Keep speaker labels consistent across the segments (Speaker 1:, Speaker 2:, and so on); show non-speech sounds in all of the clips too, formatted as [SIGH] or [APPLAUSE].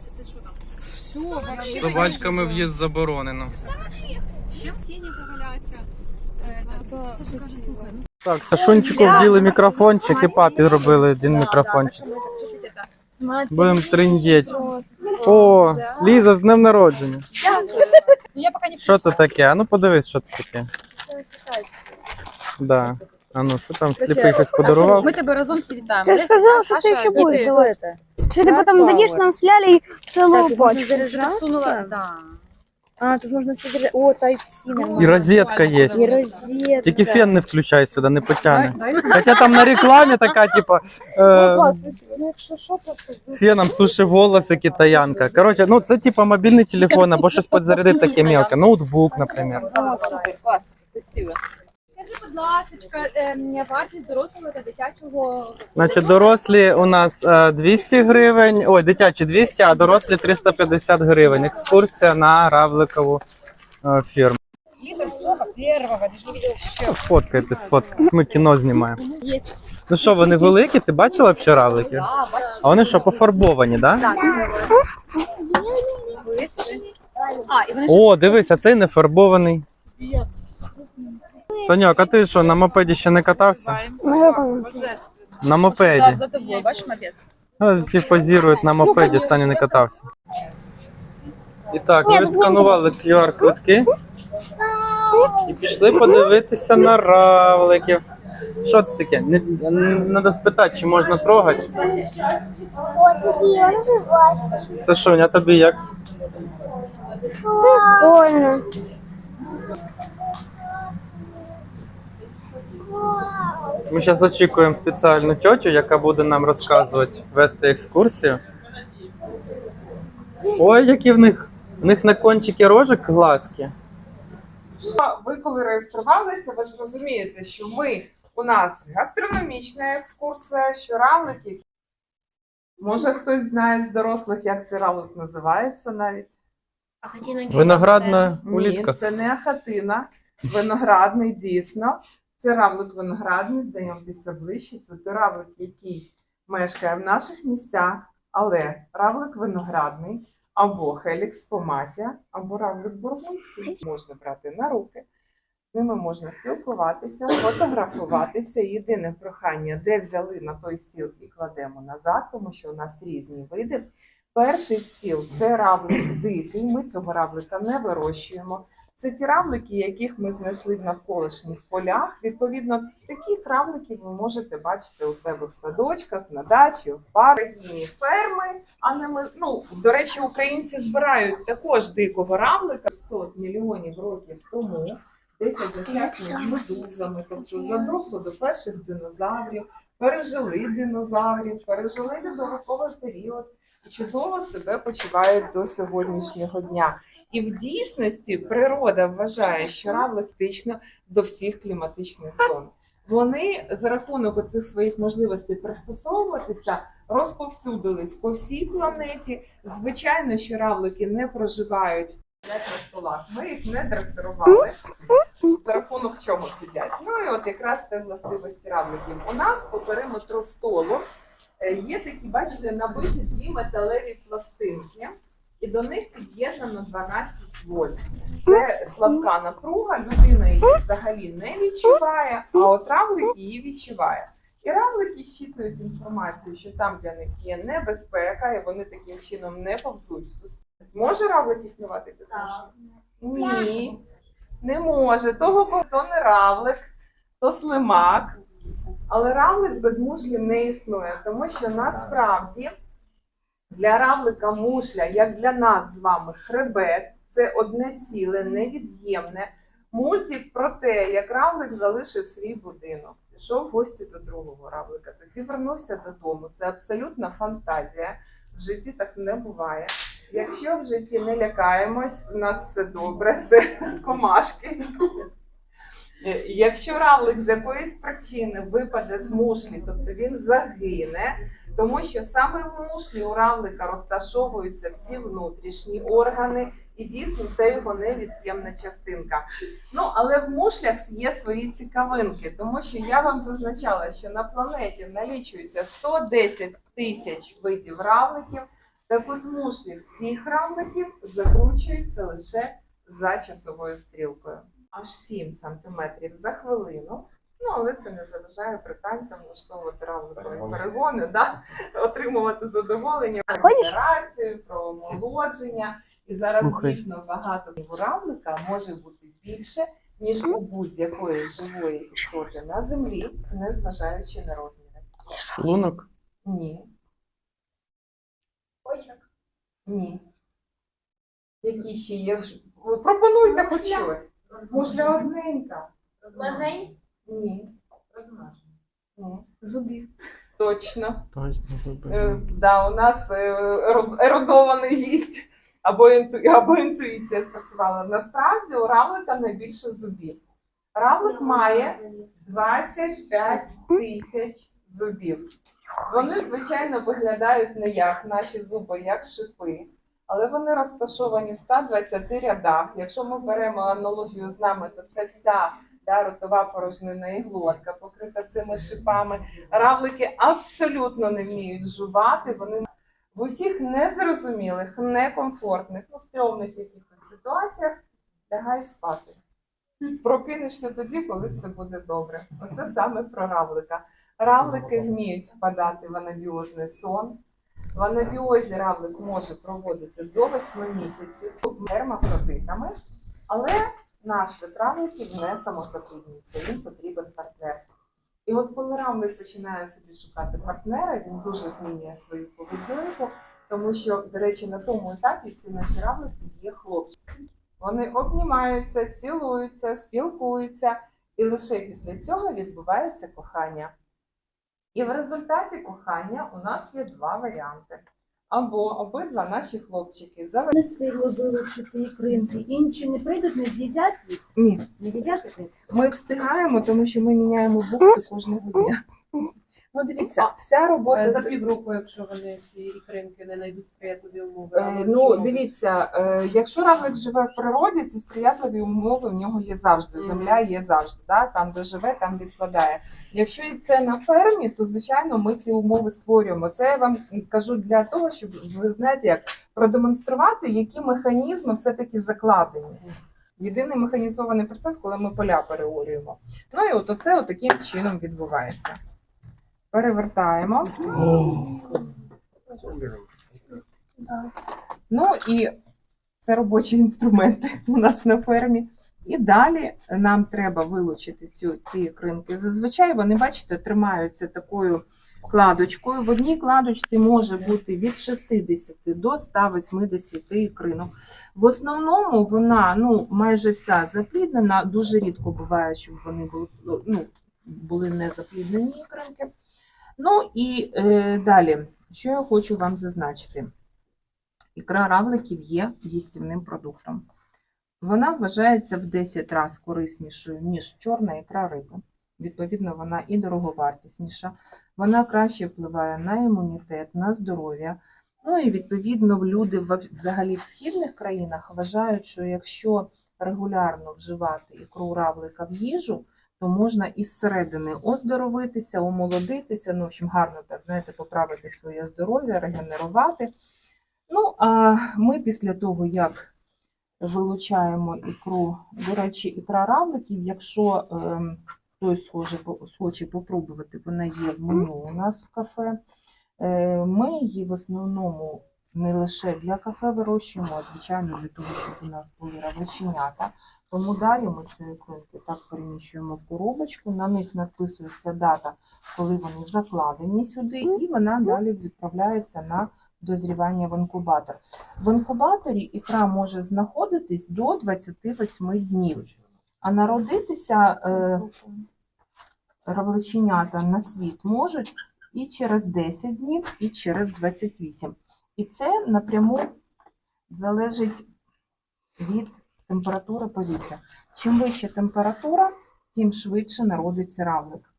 Speaker 1: Вася, ти що там?
Speaker 2: Все, вообще.
Speaker 3: З собачками в'їзд заборонено.
Speaker 1: Ще в сіні поваляться. Е, та, Саша каже, слухай, ну
Speaker 3: Так, Сашунчику вділи мікрофончик і папі зробили один мікрофончик. Будемо триндіть. О, Ліза, з днем народження.
Speaker 2: Ну, я пока не
Speaker 3: Що це таке? А ну подивись, що це таке. Да. А ну, що там сліпий щось подарував?
Speaker 2: Мы тебе разом всі вітаємо.
Speaker 4: Ты же сказал, что ты еще будешь делать. Что ты потом дадишь нам с Лялей целую пачку?
Speaker 2: Да.
Speaker 5: А, тут можна все заряджати. О, Type-C нормально.
Speaker 3: І розетка є.
Speaker 5: І розетка.
Speaker 3: Тільки фен не включай сюди, не потягне. Хоча там на рекламі така, типа, е,
Speaker 5: Ну, якщо що, то
Speaker 3: феном суши волоси китаянка. Коротше, ну це типа мобільний телефон або щось підзарядити таке мелке. Ноутбук, наприклад.
Speaker 5: О, супер, клас. Спасибо.
Speaker 2: Скажи, будь ласка, ем, вартість дорослого та дитячого
Speaker 3: Значить, дорослі у нас е, 200 гривень, ой, дитячі 200, а дорослі 350 гривень. Екскурсія на равликову е, фірму.
Speaker 5: Еще.
Speaker 3: Фоткайтесь, ми кіно знімаємо. Ну що, вони великі? Ти бачила взагалі равлики? А вони що, пофарбовані, так? Да? О, дивись, а цей не фарбований. Саньок, а ти що, на мопеді ще не катався? На мопеді.
Speaker 2: за, за тобою, бачиш, мопед?
Speaker 3: Ну, Всі позірують на мопеді, Саня не катався. І так, ми відсканували QR-квитки і пішли подивитися на равликів. Що це таке? Не, треба спитати, чи можна трогати. Це що, Сашуня, тобі як?
Speaker 4: Прикольно.
Speaker 3: Ми зараз очікуємо спеціальну тьотю, яка буде нам розказувати, вести екскурсію. Ой, які в них. В них на кончики рожок глазки.
Speaker 6: ви коли реєструвалися, ви ж розумієте, що ми у нас гастрономічна екскурсія, що равлики. Може хтось знає з дорослих, як цей равлик називається навіть?
Speaker 3: Виноградна
Speaker 6: Ні,
Speaker 3: улітка.
Speaker 6: це не хатина. Виноградний дійсно. Це равлик виноградний, знайомтеся ближче. Це той равлик, який мешкає в наших місцях, але равлик виноградний або хелікс поматія, або равлик бургундський. Можна брати на руки. З ними можна спілкуватися, фотографуватися. Єдине прохання, де взяли на той стіл і кладемо назад, тому що у нас різні види. Перший стіл це равлик дикий. Ми цього равлика не вирощуємо. Це ті равлики, яких ми знайшли в навколишніх полях. Відповідно, таких равликів ви можете бачити у себе в садочках, на дачі, в парні ферми. А не ми, ну до речі, українці збирають також дикого равлика 100 мільйонів років тому. Десь одночасно з медузами, тобто задовго до перших динозаврів, пережили динозаврів, пережили льодовиковий період і чудово себе почувають до сьогоднішнього дня. І в дійсності природа вважає, що равлик птично до всіх кліматичних зон. Вони за рахунок цих своїх можливостей пристосовуватися розповсюдились по всій планеті. Звичайно, що равлики не проживають на столах. Ми їх не дресирували. За рахунок чого сидять. Ну і от якраз це властивості равликів. У нас по периметру столу е, є такі, бачите, набиті дві металеві пластинки, і до них під'єднано 12 вольт. Це слабка напруга, людина її взагалі не відчуває, а от равлик її відчуває. І равлики щитують інформацію, що там для них є небезпека, і вони таким чином не повзуть. Може равлик існувати без муші? Ні, не може. Того, кого то не равлик, то слимак. Але равлик без мушлі не існує, тому що насправді для равлика мушля, як для нас з вами, хребет це одне ціле, невід'ємне. Мультик про те, як равлик залишив свій будинок, пішов в гості до другого равлика, тоді вернувся додому. Це абсолютна фантазія. В житті так не буває. Якщо в житті не лякаємось, у нас все добре, це [LAUGHS] комашки. Е, Якщо равлик з якоїсь причини випаде з мушлі, тобто він загине, тому що саме в мушлі у равлика розташовуються всі внутрішні органи, і дійсно це його невід'ємна частинка. Ну але в мушлях є свої цікавинки, тому що я вам зазначала, що на планеті налічується 110 тисяч видів равликів. Так от мушлі всіх равликів закручуються лише за часовою стрілкою. Аж 7 см за хвилину. Ну, але це не заважає британцям влаштовувати равликові перегони, да? [LAUGHS] отримувати задоволення про операцію, про омолодження. І зараз
Speaker 3: Слухай.
Speaker 6: дійсно багато у равлика може бути більше, ніж у будь-якої живої істоти на землі, незважаючи на розміри.
Speaker 3: Шлунок.
Speaker 6: Ні. Ні. Які ще є? Пропонуйте хоч щось. Мушля одненька. Ні. Ні.
Speaker 2: Зубів.
Speaker 6: Точно.
Speaker 3: Точно
Speaker 6: Е, да, у нас е, еро- ерудований гість або, інту, або інтуїція спрацювала. Насправді у равлика найбільше зубів. Равлик має 25 тисяч зубів. Вони, звичайно, виглядають не як наші зуби, як шипи, але вони розташовані в 120 рядах. Якщо ми беремо аналогію з нами, то це вся да, ротова порожнина і глотка, покрита цими шипами. Равлики абсолютно не вміють жувати. Вони в усіх незрозумілих, некомфортних, ну, стрьомних якихось ситуаціях лягай спати. Прокинешся тоді, коли все буде добре. Оце саме про равлика. Равлики вміють впадати в анабіозний сон. В анабіозі равлик може проводити до 8 місяців гермафродитами, але наш вид равликів не самозапліднюється, їм потрібен партнер. І от коли равлик починає собі шукати партнера, він дуже змінює свою поведінку, тому що, до речі, на тому етапі ці наші равлики є хлопчики. Вони обнімаються, цілуються, спілкуються, і лише після цього відбувається кохання. І в результаті кохання у нас є два варіанти. Або обидва наші хлопчики за
Speaker 2: Не встигли вилучити ікринки. Інші не прийдуть, не з'їдять їх.
Speaker 6: Ні,
Speaker 2: Не з'їдять ікринки.
Speaker 6: Ми встигаємо, тому що ми міняємо букси кожного дня. Ну, дивіться, вся робота
Speaker 7: Е, За півроку, якщо вони ці ікринки не знайдуть сприятливі умови.
Speaker 6: Е, Ну, дивіться, е, якщо равлик живе в природі, ці сприятливі умови в нього є завжди. Земля є завжди, да? там, де живе, там відкладає. Якщо і це на фермі, то звичайно ми ці умови створюємо. Це я вам кажу для того, щоб ви знаєте, як продемонструвати, які механізми все-таки закладені. Єдиний механізований процес, коли ми поля переорюємо. Ну і от оце от таким чином відбувається. Перевертаємо. Ну і це робочі інструменти у нас на фермі. І далі нам треба вилучити цю, ці ікринки. Зазвичай вони, бачите, тримаються такою кладочкою. В одній кладочці може бути від 60 до 180 ікринок. В основному вона ну, майже вся запліднена. Дуже рідко буває, щоб вони були, ну, були не запліднені ікринки. Ну і е, далі, що я хочу вам зазначити. Ікра равликів є їстівним продуктом. Вона вважається в 10 разів кориснішою, ніж чорна ікра риби. Відповідно, вона і дороговартісніша. Вона краще впливає на імунітет, на здоров'я. Ну і відповідно люди взагалі в східних країнах вважають, що якщо регулярно вживати ікру равлика в їжу, то можна із середини оздоровитися, омолодитися, ну, в общем, гарно так, знаєте, поправити своє здоров'я, регенерувати. Ну, а ми після того, як вилучаємо ікру, до речі, ікра равликів, якщо ем, хтось схоже, схоче попробувати, вона є в меню у нас в кафе. Е, Ми її в основному не лише для кафе вирощуємо, а звичайно для того, щоб у нас були равличенята. Тому далі ми ці ікринки так переміщуємо в коробочку, на них надписується дата, коли вони закладені сюди, і вона далі відправляється на дозрівання в інкубатор. В інкубаторі ікра може знаходитись до 28 днів, а народитися е, равличенята на світ можуть і через 10 днів, і через 28. І це напряму залежить від температури повітря. Чим вища температура, тим швидше народиться равлик.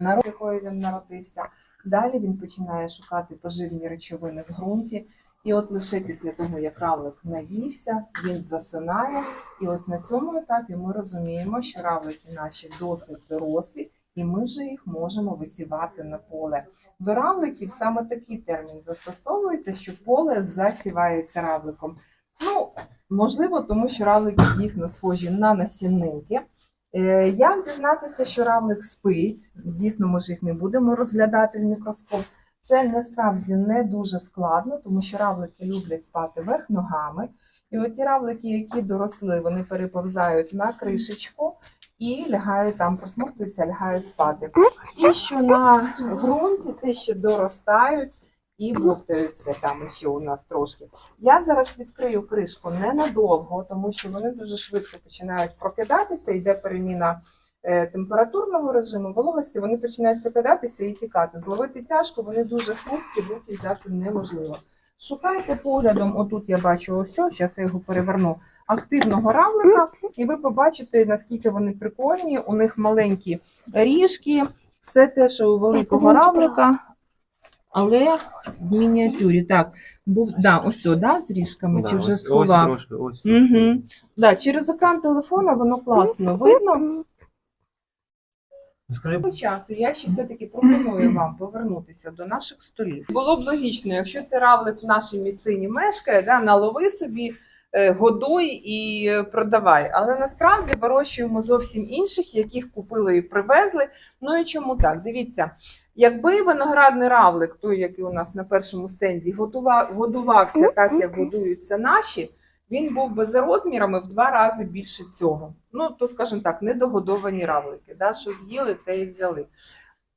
Speaker 6: Народ, якої він народився. Далі він починає шукати поживні речовини в ґрунті. І от лише після того, як равлик наївся, він засинає. І ось на цьому етапі ми розуміємо, що равлики наші досить дорослі, і ми вже їх можемо висівати на поле. До равликів саме такий термін застосовується, що поле засівається равликом. Ну, можливо, тому що равлики дійсно схожі на насінники. Е, Як дізнатися, що равлик спить? Дійсно, ми ж їх не будемо розглядати в мікроскоп. Це насправді не дуже складно, тому що равлики люблять спати вверх ногами. І от ті равлики, які доросли, вони переповзають на кришечку і лягають там, просмоктуються, лягають спати. Ті, що на ґрунті, ті, що доростають і бовтаються там ще у нас трошки. Я зараз відкрию кришку ненадовго, тому що вони дуже швидко починають прокидатися, йде переміна е, температурного режиму, вологості, вони починають прокидатися і тікати. Зловити тяжко, вони дуже хрупкі, руки взяти неможливо. Шукайте поглядом, отут я бачу ось, зараз я його переверну, активного равлика, і ви побачите, наскільки вони прикольні. У них маленькі ріжки, все те, що у великого равлика, але в мініатюрі. Так, був, да, ось, о, да, з ріжками, чи вже сховав.
Speaker 3: Ось, ось, ось.
Speaker 6: Угу. Да, через екран телефона воно класно видно.
Speaker 3: Скажи,
Speaker 6: По часу я ще все-таки пропоную вам повернутися до наших столів. Було б логічно, якщо це равлик в нашій місцині мешкає, да, налови собі, е, годуй і продавай. Але насправді вирощуємо зовсім інших, яких купили і привезли. Ну і чому так? Дивіться, якби виноградний равлик, той, який у нас на першому стенді, годувався так, як годуються наші, він був би за розмірами в два рази більше цього. Ну, то, скажімо так, недогодовані равлики, да, що з'їли, те і взяли.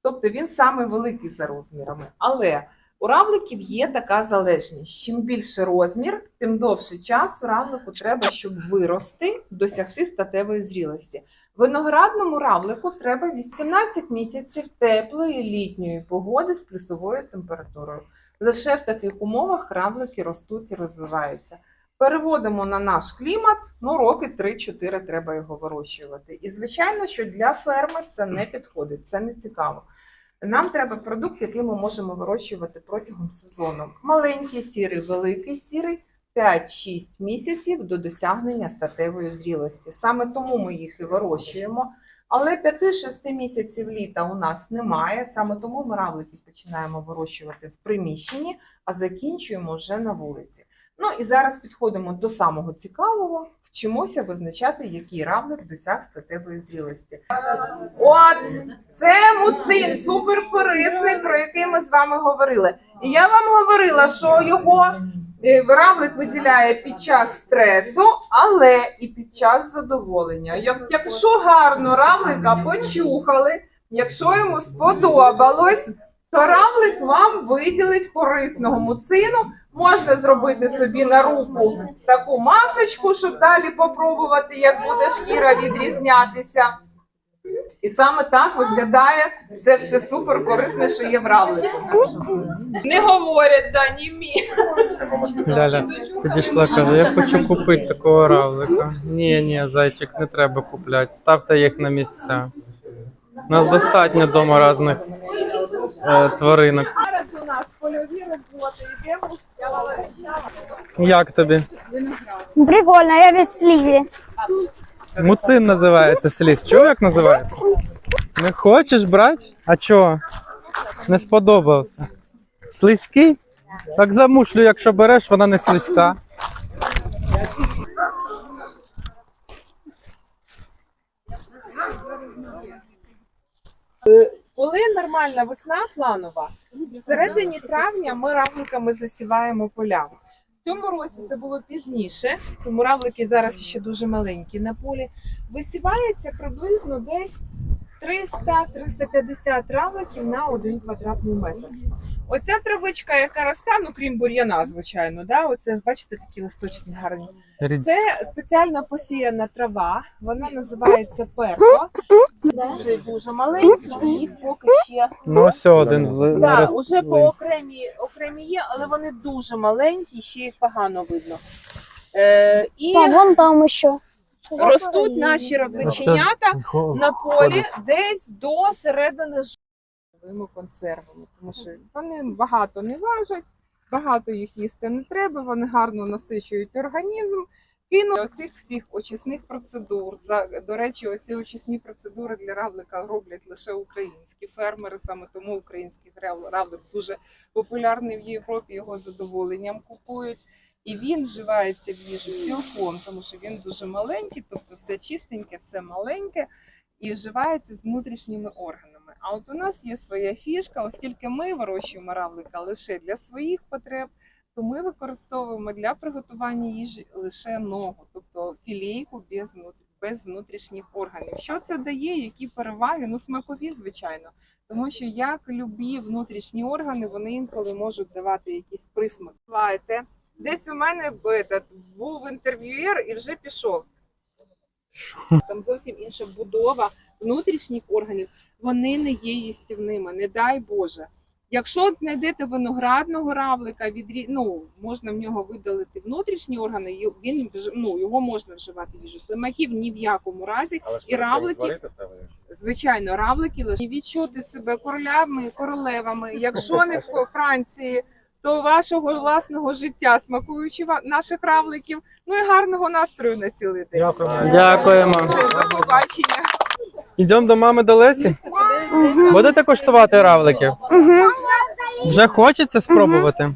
Speaker 6: Тобто він саме великий за розмірами. Але у равликів є така залежність. Чим більше розмір, тим довший час у равлику треба, щоб вирости, досягти статевої зрілості. Виноградному равлику треба 18 місяців теплої літньої погоди з плюсовою температурою. Лише в таких умовах равлики ростуть і розвиваються. Переводимо на наш клімат, ну роки 3-4 треба його вирощувати. І звичайно, що для ферми це не підходить, це не цікаво. Нам треба продукт, який ми можемо вирощувати протягом сезону. Маленький сірий, великий сірий 5-6 місяців до досягнення статевої зрілості. Саме тому ми їх і вирощуємо. Але 5-6 місяців літа у нас немає. Саме тому ми равликів починаємо вирощувати в приміщенні, а закінчуємо вже на вулиці. Ну і зараз підходимо до самого цікавого. Вчимося визначати, який равлик досяг статевої зрілості. От це муцин, суперкорисний, про який ми з вами говорили. І я вам говорила, що його равлик виділяє під час стресу, але і під час задоволення. Як, якщо гарно равлика почухали, якщо йому сподобалось, то равлик вам виділить корисного муцину. Можна зробити собі на руку таку масочку, щоб далі попробувати, як буде шкіра відрізнятися. І саме так виглядає це все супер корисне, що є в равлику. Не говорять, да, ні мі.
Speaker 3: Ляля підійшла, каже, я хочу купити такого равлика. Ні, ні, зайчик, не треба купляти. Ставте їх на місця. У нас достатньо вдома різних е, тваринок.
Speaker 6: Зараз у нас польові роботи, йдемо.
Speaker 3: Як тобі?
Speaker 4: Прикольно, я без слизи.
Speaker 3: Муцин називається сліз. Чого як називається? Не хочеш брати? А чого? Не сподобався. Слизький? Так за мушлю, якщо береш, вона не слизька.
Speaker 6: Коли нормальна весна планова, в середині травня ми равликами засіваємо поля. Цьому році це було пізніше, тому равлики зараз ще дуже маленькі на полі. Висівається приблизно десь 300-350 равликів на один квадратний метр. Оця травичка, яка росте, ну крім бур'яна, звичайно, да, оце бачите такі листочки гарні. Це спеціально посіяна трава, вона називається перко. Це дуже дуже маленькі, і їх поки ще
Speaker 3: Ну, ось один
Speaker 6: да,
Speaker 3: нарос-
Speaker 6: уже по окремі, окремі є, але вони дуже маленькі, ще їх погано видно. Е, і
Speaker 4: Да, вон там еще.
Speaker 6: Ростуть наші равличенята на полі десь до середини живими консервами, тому що вони багато не важать, багато їх їсти не треба, вони гарно насичують організм. Кину оцих всіх очисних процедур. За до речі, оці очисні процедури для равлика роблять лише українські фермери. Саме тому український рав- равлик дуже популярний в Європі. Його задоволенням купують. І він вживається в їжу цілком, тому що він дуже маленький, тобто все чистеньке, все маленьке і вживається з внутрішніми органами. А от у нас є своя фішка, оскільки ми вирощуємо равлика лише для своїх потреб, то ми використовуємо для приготування їжі лише ногу, тобто філійку без, без внутрішніх органів. Що це дає? Які переваги? Ну, смакові, звичайно. Тому що як любі внутрішні органи, вони інколи можуть давати якийсь присмак. Знаєте, десь у мене этот, був інтерв'юєр і вже пішов. Там зовсім інша будова внутрішніх органів. Вони не є їстівними, не дай Боже. Якщо знайдете виноградного равлика, відрі... ну, можна в нього видалити внутрішні органи, і він ну, його можна вживати в їжу. Слимаків ні в якому разі. І равлики, звичайно, равлики лише відчути себе королями, королевами. Якщо не в Франції, то вашого власного життя, смакуючи ва- наших равликів, ну і гарного настрою на цілий день.
Speaker 3: Дякуємо.
Speaker 6: Все, До побачення.
Speaker 3: Йдемо до мами до Лесі. Будете коштувати равликів?
Speaker 4: Угу.
Speaker 3: Вже хочеться спробувати.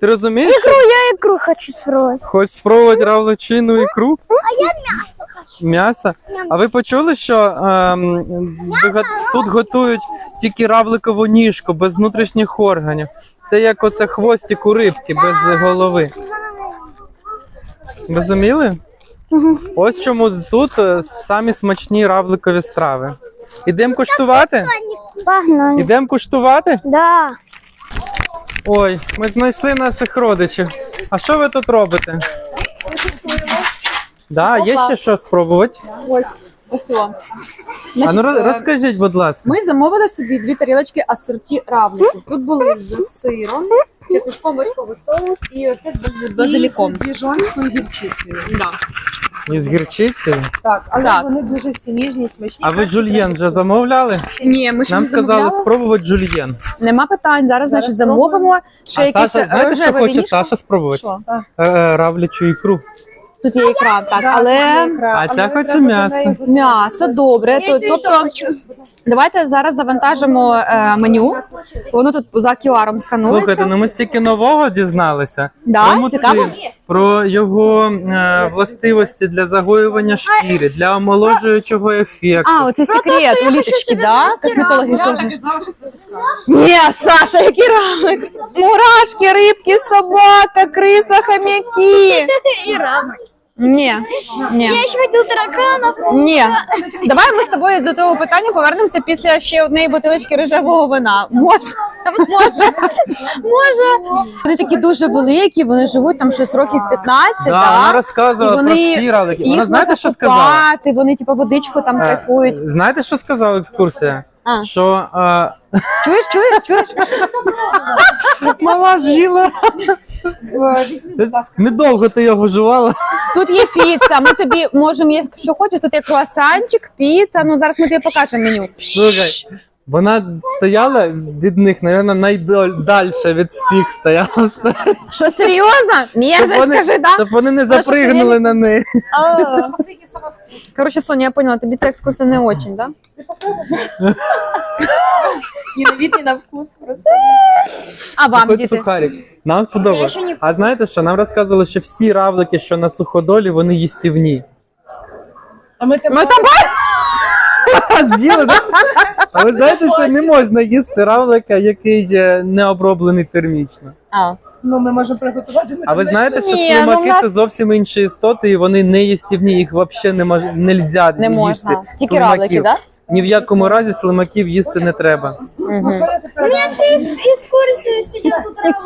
Speaker 3: Ти розумієш? що
Speaker 4: Я икру хочу спробовать.
Speaker 3: Хочеш спробувати равличину ікру? А я м'ясо. М'ясо? А ви почули, що ем, тут готують тільки равликову ніжку без внутрішніх органів. Це як оце хвостик у рибки без голови. Розуміли? Ось чому тут е, самі смачні равликові страви. Ідемо куштувати?
Speaker 4: Погнали.
Speaker 3: Ідемо куштувати?
Speaker 4: Да.
Speaker 3: Ой, ми знайшли наших родичів. А що ви тут робите? Да, є ще що спробувати?
Speaker 2: Ось, ось о.
Speaker 3: А ну роз- розкажіть, будь ласка.
Speaker 2: Ми замовили собі дві тарілочки асорті равликів. Тут були з сиром, чесночком, вершковий соус і оце з базиліком.
Speaker 7: З діжонською гірчицею.
Speaker 2: Да.
Speaker 3: Із гірчицею.
Speaker 7: Так, але
Speaker 2: Так.
Speaker 7: вони дуже всі ніжні, смачні.
Speaker 3: А ви жульєн вже замовляли?
Speaker 2: Ні, ми ще
Speaker 3: Нам
Speaker 2: не
Speaker 3: сказали
Speaker 2: замовляли.
Speaker 3: спробувати жульєн.
Speaker 2: Нема питань. Зараз,
Speaker 7: Зараз
Speaker 2: значить, замовимо. Ще
Speaker 3: А
Speaker 2: якесь
Speaker 3: Саша, знаєте, що
Speaker 2: рожеве
Speaker 3: хоче
Speaker 2: вінішко.
Speaker 3: Саша спробувати?
Speaker 2: Що?
Speaker 3: Е, е, Равлячу ікру.
Speaker 2: Тут є ікра, так, але
Speaker 3: А ця хоче м'ясо.
Speaker 2: м'ясо добре. То- Тобто, давайте зараз завантажимо е, меню. Воно тут за QR сканується.
Speaker 3: Слухайте, ну ми стільки нового дізналися.
Speaker 2: Да?
Speaker 3: Про
Speaker 2: Цікаво?
Speaker 3: муцин, про його е, властивості для загоювання шкіри, для омоложуючого ефекту.
Speaker 2: А, оце секрет у літочки, да? Косметологи
Speaker 7: і розкажеш.
Speaker 2: Ні, Саша, який равлик? Мурашки, рибки, собака, криса, хомяки. [LAUGHS]
Speaker 4: И рано.
Speaker 2: Ні, ні.
Speaker 4: Я еще хотел тараканов.
Speaker 2: Ні. Давай ми з тобою до того питання повернемося після ще однієї бутилочки рожевого вина. Може, може, може. Вони такі дуже великі, вони живуть там щось років 15,
Speaker 3: Да, вона розказувала
Speaker 2: І
Speaker 3: про
Speaker 2: вони-
Speaker 3: всі равлики.
Speaker 2: Їх
Speaker 3: Вона знаєте,
Speaker 2: можна
Speaker 3: що сказала?
Speaker 2: купати, вони типу водичку там
Speaker 3: Е,
Speaker 2: кайфують.
Speaker 3: Знаєте, що сказала екскурсія?
Speaker 2: А.
Speaker 3: Що е,
Speaker 2: Чуєш, чуєш, чуєш? [LAUGHS]
Speaker 3: мала з'їла.
Speaker 7: Візьміть, будь ласка.
Speaker 3: Недовго ти його жувала.
Speaker 2: Тут є піца. Ми тобі можемо, якщо хочеш, тут є круасанчик, піца. Ну зараз ми тобі покажемо меню.
Speaker 3: Слухай, вона стояла від них, мабуть, найдальше від всіх стояла.
Speaker 2: Що серйозно? Мерзость,
Speaker 3: вони,
Speaker 2: скажи, да?
Speaker 3: щоб вони не
Speaker 2: що,
Speaker 3: запригнули на неї.
Speaker 2: А. Короче, Соня, я поняла, тобі ця екскурсія не очень, да?
Speaker 5: Ні на вид, ні на вкус. Просто.
Speaker 2: А вам,
Speaker 3: Хоч
Speaker 2: діти?
Speaker 3: сухарик. Нам сподобалось.
Speaker 4: Ще не-
Speaker 3: А знаєте що? Нам розказували, що всі равлики, що на суходолі, вони їстівні.
Speaker 7: А ми тебе
Speaker 2: Ми там
Speaker 3: З'їли, так? А ви знаєте, що не можна їсти равлика, який е, не оброблений термічно.
Speaker 2: А.
Speaker 7: ну, ми можемо приготувати.
Speaker 3: А ви знаєте, що
Speaker 2: Ні, ну,
Speaker 3: слимаки
Speaker 2: в нас-
Speaker 3: це зовсім інші істоти, і вони не їстівні, їх взагалі не мож... нельзя
Speaker 2: не
Speaker 3: їсти.
Speaker 2: можна. Тільки
Speaker 3: слимаків.
Speaker 2: равлики, да?
Speaker 3: Ні в якому разі слимаків їсти не треба.
Speaker 2: Угу.
Speaker 4: Экскурсию сидел тут равлик.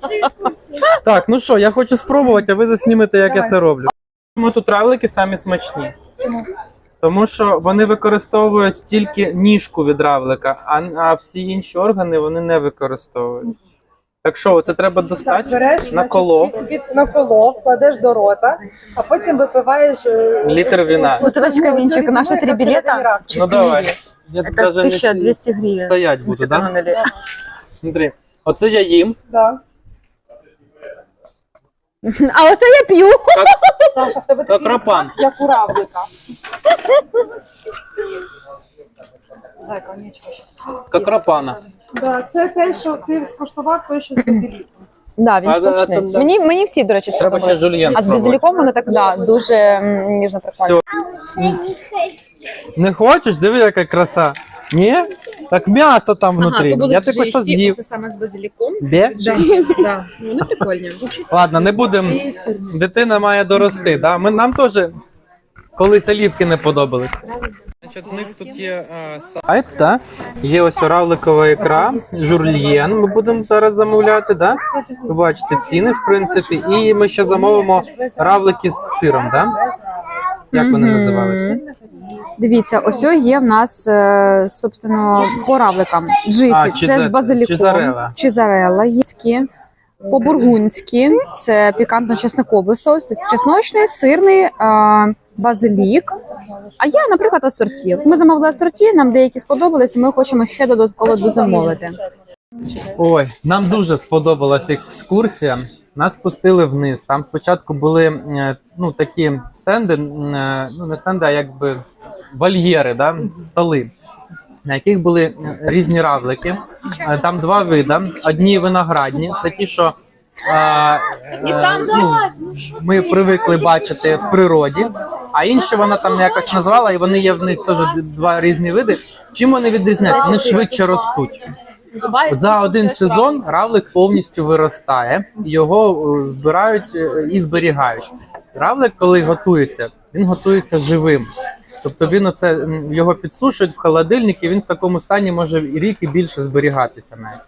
Speaker 4: Всю экскурсию.
Speaker 3: Так, ну що, я хочу спробувати, а ви заснімете, як я це роблю. Чому тут равлики самі смачні? Чому? Тому що вони використовують тільки ніжку від равлика, а, а всі інші органи вони не використовують. Так що, це треба
Speaker 7: Так,
Speaker 3: достати
Speaker 7: береш,
Speaker 3: на коло
Speaker 7: значить, під, на коло, кладеш до рота, а потім випиваєш е,
Speaker 3: літр віна.
Speaker 2: Бутылочка винчика, наши три билета.
Speaker 3: Ну давай. Я
Speaker 2: Это
Speaker 3: даже не
Speaker 2: 1200 гривен.
Speaker 3: стоять
Speaker 2: Мы
Speaker 3: буду, да?
Speaker 2: сэкономили.
Speaker 3: Смотри, оце я їм.
Speaker 7: Да. [LAUGHS]
Speaker 2: А оце я п'ю. [LAUGHS]
Speaker 5: Саша, в тебе
Speaker 3: Та крапан.
Speaker 5: як у равлика.
Speaker 1: Зайка, нічого.
Speaker 6: Да, це те, що ти скуштував, те, що з базиліком.
Speaker 2: Да, він
Speaker 3: А, да,
Speaker 2: смачний.
Speaker 3: там, да.
Speaker 2: Мені, мені всі, до речі,
Speaker 3: Треба ще жульєн
Speaker 2: А з
Speaker 3: спробувати.
Speaker 2: базиліком воно так да, дуже м, ніжно прикольно.
Speaker 3: Все. Не хочеш? Диви, яка краса. Ні? Так м'ясо там внутрі. Я тільки що з'їв.
Speaker 1: Це саме з базиліком.
Speaker 3: Бє?
Speaker 1: Да, вони прикольні.
Speaker 3: Ладно, не будемо. Дитина має дорости. Да? Ми, нам теж колись олівки не подобались. Значить, у них тут є е, сайт, да? є ось равликова ікра, журльєн. Ми будемо зараз замовляти. Да? Ви бачите ціни, в принципі. І ми ще замовимо равлики з сиром. Да? Як вони називалися?
Speaker 2: Дивіться, ось є в нас, е, собственно, по равликам. Джифі,
Speaker 3: А,
Speaker 2: це з базиліком.
Speaker 3: чизарелла.
Speaker 2: Чизарелла є. По-бургундськи це пікантно-чесниковий соус, тобто чесночний, сирний, е, базилік. А є, наприклад, асорті. Ми замовили асорті, нам деякі сподобались, і ми хочемо ще додатково дозамовити.
Speaker 3: Ой, нам дуже сподобалася екскурсія. Нас спустили вниз. Там спочатку були е, ну, такі стенди, м, е, ну не стенди, а якби вольєри, да? столи, на яких були е, різні равлики. Е, Там два види. Одні виноградні, це ті, що е, е, ну, ми привикли бачити в природі, а інші вона там якось назвала, і вони є в них теж два різні види. Чим вони відрізняються? Вони швидше ростуть. За один сезон равлик повністю виростає, його збирають і зберігають. Равлик, коли готується, він готується живим. Тобто він оце його підсушують в холодильник, і він в такому стані може і рік і більше зберігатися навіть.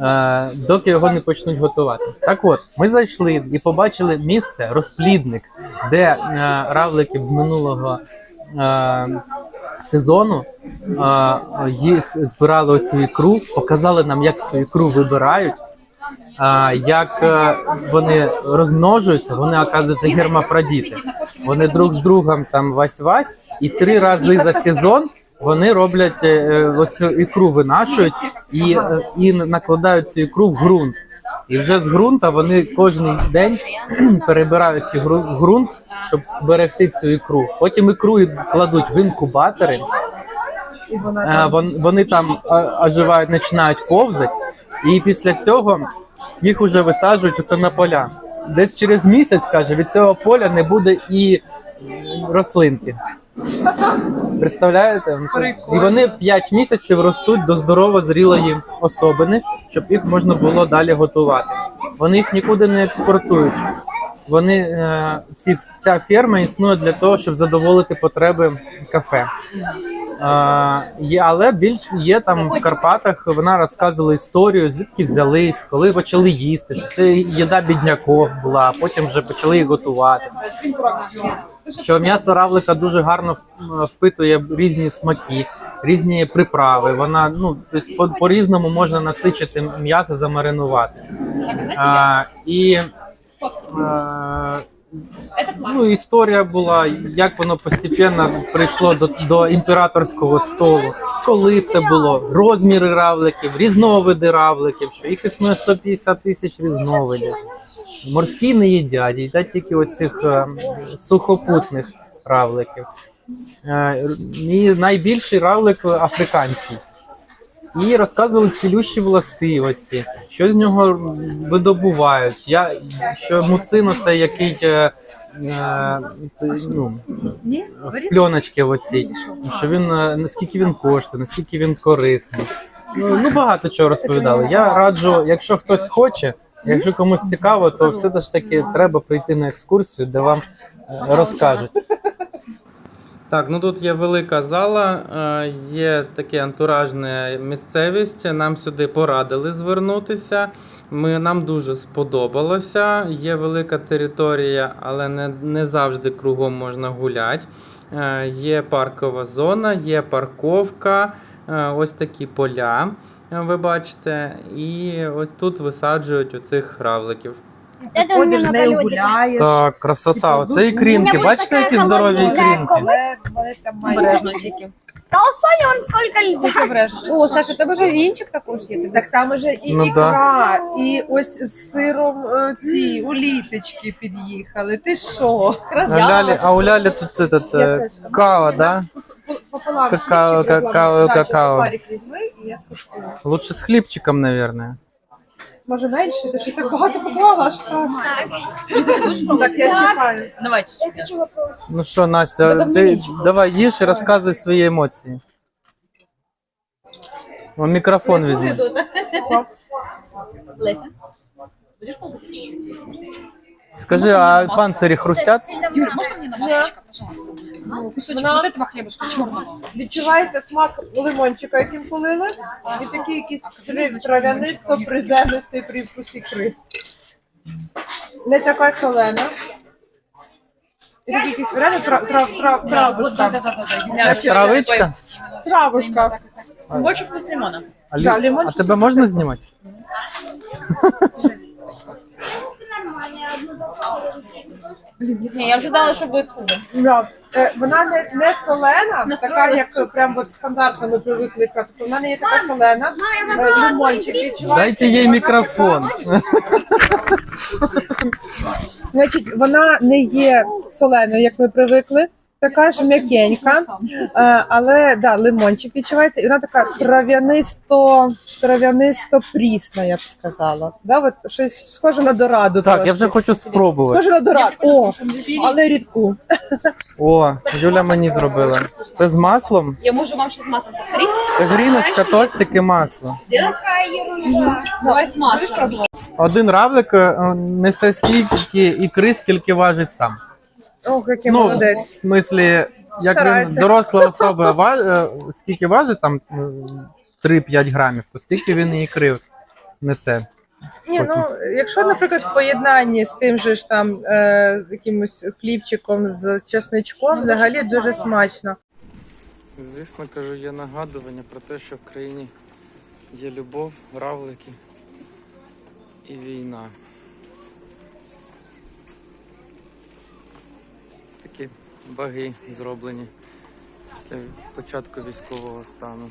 Speaker 3: Е, доки його не почнуть готувати. Так от, ми зайшли і побачили місце, розплідник, де е, равликів з минулого е, сезону е, їх збирали оцю ікру, показали нам, як цю ікру вибирають. Як е, вони розмножуються, вони оказуються гермафродіти. Вони друг з другом там вась-вась, і три рази за сезон вони роблять е, е, оцю ікру винашують і, і накладають цю ікру в ґрунт. І вже з ґрунта вони кожен день [CLEARS THROAT] перебирають ці ґрунт, щоб зберегти цю ікру. Потім ікру кладуть в інкубатори. Е, вон- Вони там е, оживають, починають повзати, і після цього їх вже висаджують оце на поля. Десь через місяць, каже, від цього поля не буде і рослинки. Представляєте? І вони 5 місяців ростуть до здорово зрілої особини, щоб їх можна було далі готувати. Вони їх нікуди не експортують. Вони е, ці ця ферма існує для того, щоб задоволити потреби кафе. Е, але більш є там в Карпатах. Вона розказувала історію, звідки взялись, коли почали їсти. Що це їда бідняков була, потім вже почали їх готувати. Що м'ясо равлика дуже гарно впитує різні смаки, різні приправи. Вона ну тобто по, по-різному можна насичити м'ясо, замаринувати. А, і а, ну, історія була, як воно постепенно прийшло до, до імператорського столу. Коли це було, розміри равликів, різновиди равликів, що їх існує 150 тисяч різновидів. Морські не їдять, їдять тільки оцих е, сухопутних равликів. Е, найбільший равлик африканський. І розказували цілющі властивості, що з нього видобувають. Я, що муцино це який е, е, це, ну, в пленочці оцій, що він е, наскільки він коштує, наскільки він корисний. Ну, ну багато чого розповідали. Я раджу, якщо хтось хоче, якщо комусь цікаво, то все ж таки треба прийти на екскурсію, де вам е, розкажуть. Так, ну тут є велика зала, е, є таке антуражне місцевість. Нам сюди порадили звернутися. Ми, нам дуже сподобалося. Є велика територія, але не, не завжди кругом можна гуляти. Е, Є паркова зона, є парковка, е, ось такі поля. Ви бачите, і ось тут висаджують оцих равликів.
Speaker 6: Ходиш з нею гуляєш.
Speaker 3: Так, красота. Оце ікринки. Бачите, які здорові ікринки?
Speaker 6: Але вони там мають
Speaker 1: Обережно тільки.
Speaker 4: Да у он сколько
Speaker 2: вреш. О, Саша, тебе вже вінчик також є.
Speaker 5: Так само же і
Speaker 3: Ну,
Speaker 5: ікра, і ось з сиром е, ці уліточки під'їхали. Ти що?
Speaker 3: А, Лялі, а у Лялі тут этот,
Speaker 5: Я
Speaker 3: е,
Speaker 5: теж.
Speaker 3: кава, да?
Speaker 5: Пополам
Speaker 3: Какао, какао,
Speaker 5: розламаю.
Speaker 3: Какао.
Speaker 5: щас Парик візьми, і я скуштую.
Speaker 3: Лучше з хлібчиком, наверное.
Speaker 5: Може менше? Ти ж і так багато поклала, аж страшно. Так, я чекаю.
Speaker 2: Давай.
Speaker 4: Я хочу.
Speaker 3: Ну що, Настя, ти давай їж і розказуй свої емоції. О, мікрофон візьми.
Speaker 2: Леся.
Speaker 3: Скажи, а панцирі хрустять?
Speaker 1: Юля, можно мне на вазочка, пожалуйста? Ну, кусочек
Speaker 5: Вона-
Speaker 1: вот этого хлебушка черного.
Speaker 5: Відчувається смак лимончика, яким полили, і такий якийсь трав'янисто приземистий привкус ікри. Не така солена. І такий якийсь реально трав, трав, трав, травушка.
Speaker 3: Травичка?
Speaker 5: Травушка.
Speaker 2: Бочок плюс лимона.
Speaker 3: А, лі-
Speaker 5: Да, лимон
Speaker 3: а тебе можна знімати?
Speaker 4: Нормально, я одну попробую.
Speaker 2: Ні, я вже дала, що буде хуже.
Speaker 5: Да. Е, Вона не, не солена, така, як прям от стандартно ми привикли. Тобто вона не є така солена. Е, Лимончик відчувається.
Speaker 3: Дайте їй мікрофон.
Speaker 5: Значить, вона не є соленою, як ми привикли. Така ж м'якенька, е, але да, лимончик відчувається, і вона така трав'янисто, трав'янисто прісна, я б сказала. Да, от щось схоже на дораду.
Speaker 3: Так, я вже хочу спробувати.
Speaker 5: Схоже на дораду. О, але рідку.
Speaker 3: О, Юля мені зробила. Це з маслом?
Speaker 2: Я можу вам ще з маслом повторити?
Speaker 3: Це гріночка, тостик і масло.
Speaker 2: Давай з маслом.
Speaker 3: Один равлик е, несе стільки ікри, скільки важить сам.
Speaker 5: Ох, який
Speaker 3: Ну, в
Speaker 5: молодець.
Speaker 3: смислі, як він
Speaker 5: Старається.
Speaker 3: доросла особа, ва- е, скільки важить там е, 3-5 грамів, то стільки він і ікри несе.
Speaker 5: Ні, ну якщо, наприклад, в поєднанні з тим же ж там е, з якимось хлібчиком з чесничком, взагалі дуже смачно.
Speaker 3: Звісно, кажу, є нагадування про те, що в країні є любов, равлики і війна. Такі баги зроблені після початку військового стану.